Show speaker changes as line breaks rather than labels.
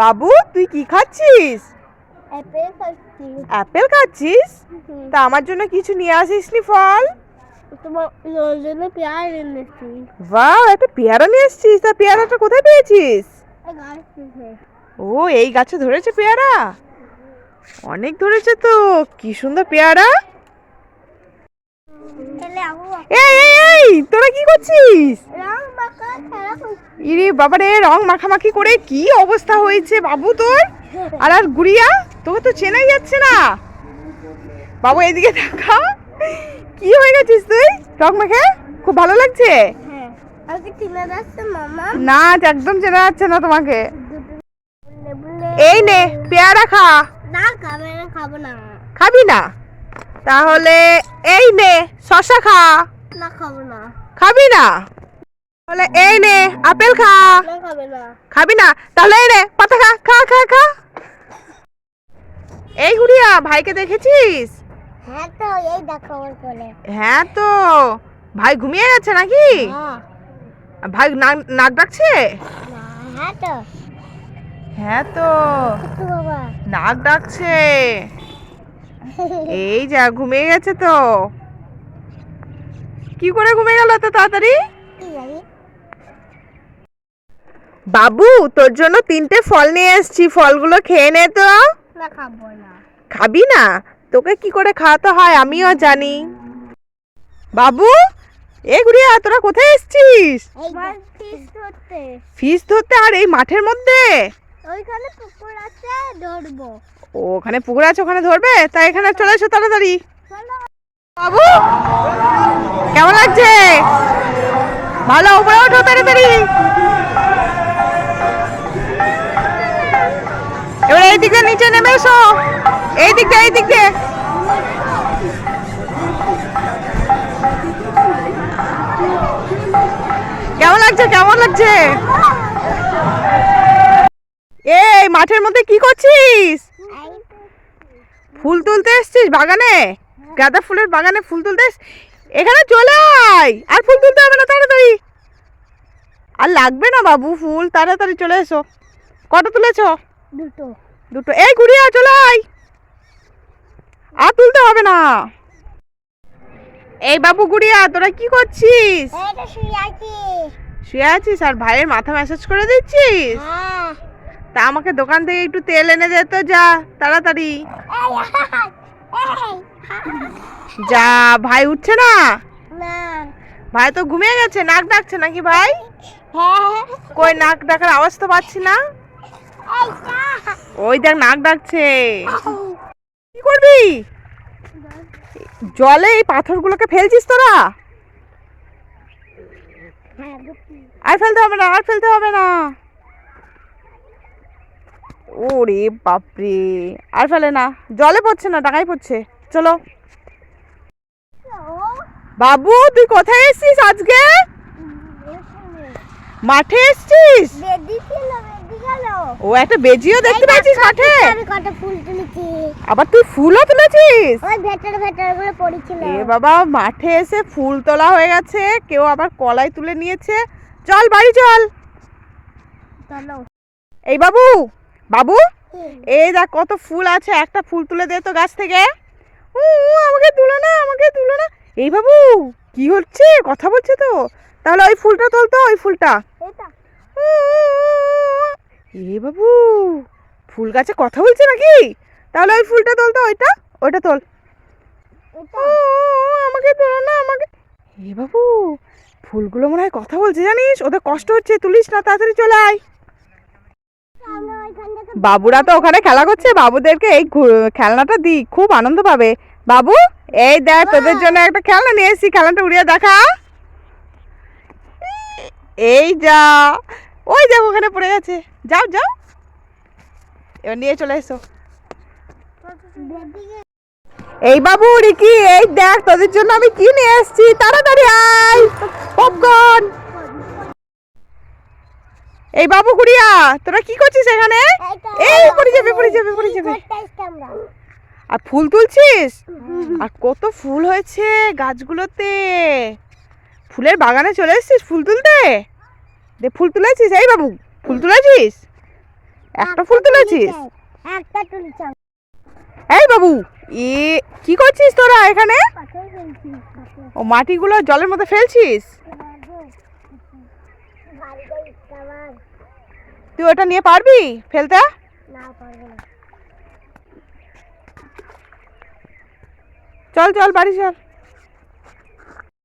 বাবু তুই কি খাচ্ছিস?
অ্যাপেল খাচ্ছি।
অ্যাপেল খাচ্ছিস? তা আমার জন্য কিছু নিয়ে আসিসনি ফল?
তোমার জন্য পেয়ার এনেছি
বাহ একটা পেয়ারা নিয়ে এসছিস? তা পেয়ারাটা কোথায় পেয়েছিস? ও এই গাছে ধরেছে পেয়ারা? অনেক ধরেছে তো কি সুন্দর পেয়ারা। এই এই এই তোরা কি করছিস? ইরে বাবারে রং মাখামাখি করে কি অবস্থা হয়েছে বাবু তোর? আর আর গুড়িয়া তোকে তো চেনাই যাচ্ছে না। বাবু এদিকে দেখা। কি হয়ে গেছিস তুই? রং মাখে? খুব ভালো লাগছে? না একদম চেনা যাচ্ছে না তোমাকে। এই নে পেয়ারা খা।
খাবি না?
তাহলে এই নে শশা খা।
না খাব না।
খাবি না? তাহলে এই নে আপেল খা।
খাবে না।
তাহলে এই নে পাতা খা খা খা খা। এই গুড়িয়া ভাইকে দেখেছিস?
হ্যাঁ তো এই দেখো ওর কোলে।
হ্যাঁ তো। ভাই ঘুমিয়ে গেছে নাকি?
হ্যাঁ।
ভাই নাক ডাকছে?
হ্যাঁ তো।
হ্যাঁ তো। নাক ডাকছে। এই যা ঘুমিয়ে গেছে তো। কি করে ঘুমিয়ে গেল এত তাড়াতাড়ি? বাবু তোর জন্য তিনটে ফল নিয়ে এসেছি। ফলগুলো খেয়ে নে তো।
না খাব না।
খাবি না? তোকে কি করে খাওয়াতে হয় আমিও জানি। বাবু এ গুড়িয়া তোরা কোথায় এসেছিস? ফিস ধরতে। আর এই মাঠের মধ্যে?
ওইখানে পুকুর আছে ধরবো।
ও ওখানে পুকুর আছে ওখানে ধরবে? তাই এখানে চলে এসো তাড়াতাড়ি। বাবু কেমন লাগছে? ভালো উপরে ওঠো তাড়াতাড়ি। এই দিকে নিচে নেমে এসো। এই দিক দিয়ে এই দিক দিয়ে কেমন লাগছে কেমন লাগছে? এই, মাঠের মধ্যে কি করছিস? ফুল তুলতে এসছিস বাগানে? গাঁদা ফুলের বাগানে ফুল তুলতে এখানে চলে আয়। আর ফুল তুলতে হবে না, তাড়াতাড়ি। আর লাগবে না বাবু, ফুল, তাড়াতাড়ি চলে এসো। কটা তুলেছো?
দুটো।
দুটো। এই ঘুরিয়ে চলে আয়। আর তুলতে হবে না। এই বাবু গুড়িয়া তোরা কি করছিস?
শুয়ে
আছিস? আর ভাইয়ের মাথা ম্যাসাজ করে দিচ্ছিস?
হ্যাঁ।
তা আমাকে দোকান থেকে একটু তেল এনে দে তো যা তাড়াতাড়ি। যা ভাই উঠছে না? ভাই তো ঘুমিয়ে গেছে নাক ডাকছে নাকি ভাই?
হ্যাঁ।
কই নাক ডাকার আওয়াজ তো পাচ্ছি না। ওই দেখ নাক ডাকছে। কি করবি? জলে এই পাথরগুলোকে ফেলছিস তোরা? আর ফেলতে হবে না, আর ফেলতে হবে না। ওরে বাপরে, আর ফেলে না। জলে পড়ছে না টাকাই পড়ছে। চলো। বাবু, তুই কোথায় এসছিস আজকে? মাঠে এসছিস? ও একটা বেজিও দেখতে পাচ্ছিস মাঠে?
আমি কত ফুল তুলেছি।
আবার তুই ফুলও তুলেছিস?
ওই ভেতরে ভেতরে গুলো পড়েছিল।
এ বাবা মাঠে এসে ফুল তোলা হয়ে গেছে। কেউ আবার কলাই তুলে নিয়েছে। চল বাড়ি চল।
চলো।
এই বাবু বাবু এই দেখ কত ফুল আছে। একটা ফুল তুলে দে তো গাছ থেকে। উ, আমাকে তুলো না আমাকে তুলো না। এই বাবু কি হচ্ছে? কথা বলছে তো। তাহলে ওই ফুলটা তোল তো ওই ফুলটা।
এটা
এ বাবু ফুল গাছে কথা বলছে নাকি? তাহলে ওই ফুলটা তোল তো ওইটা ওইটা তোল। আমাকে তোলো না আমাকে। এ বাবু ফুলগুলো মনে হয় কথা বলছে জানিস? ওদের কষ্ট হচ্ছে তুলিস না তাড়াতাড়ি চলে আয়। বাবুরা তো ওখানে খেলা করছে বাবুদেরকে এই খেলনাটা দি খুব আনন্দ পাবে। বাবু এই দেখ তোদের জন্য একটা খেলনা নিয়ে এসেছি খেলনাটা উড়িয়ে দেখা। এই যা ওই দেখ ওখানে পড়ে গেছে। যাও যাও। এবার নিয়ে চলে এসো। এই বাবু, রিকি, এই দেখ, তোদের জন্য আমি কি নিয়ে এসেছি? তাড়াতাড়ি আয়। পপকর্ন। এই বাবু গুড়িয়া, তোরা কি করছিস এখানে? এই, পড়ে যাবে পড়ে যাবে পড়ে যাবে। আর ফুল তুলছিস? আর কত ফুল হয়েছে গাছগুলোতে। ফুলের বাগানে চলে এসেছিস ফুল তুলতে? দে ফুল তুলেছিস? এই বাবু ফুল তুলেছিস? একটা ফুল তুলেছিস?
একটা
এই বাবু এ কি করছিস তোরা এখানে? ও মাটিগুলো জলের মধ্যে ফেলছিস? তুই ওটা নিয়ে পারবি ফেলতে? চল চল বাড়ি চল।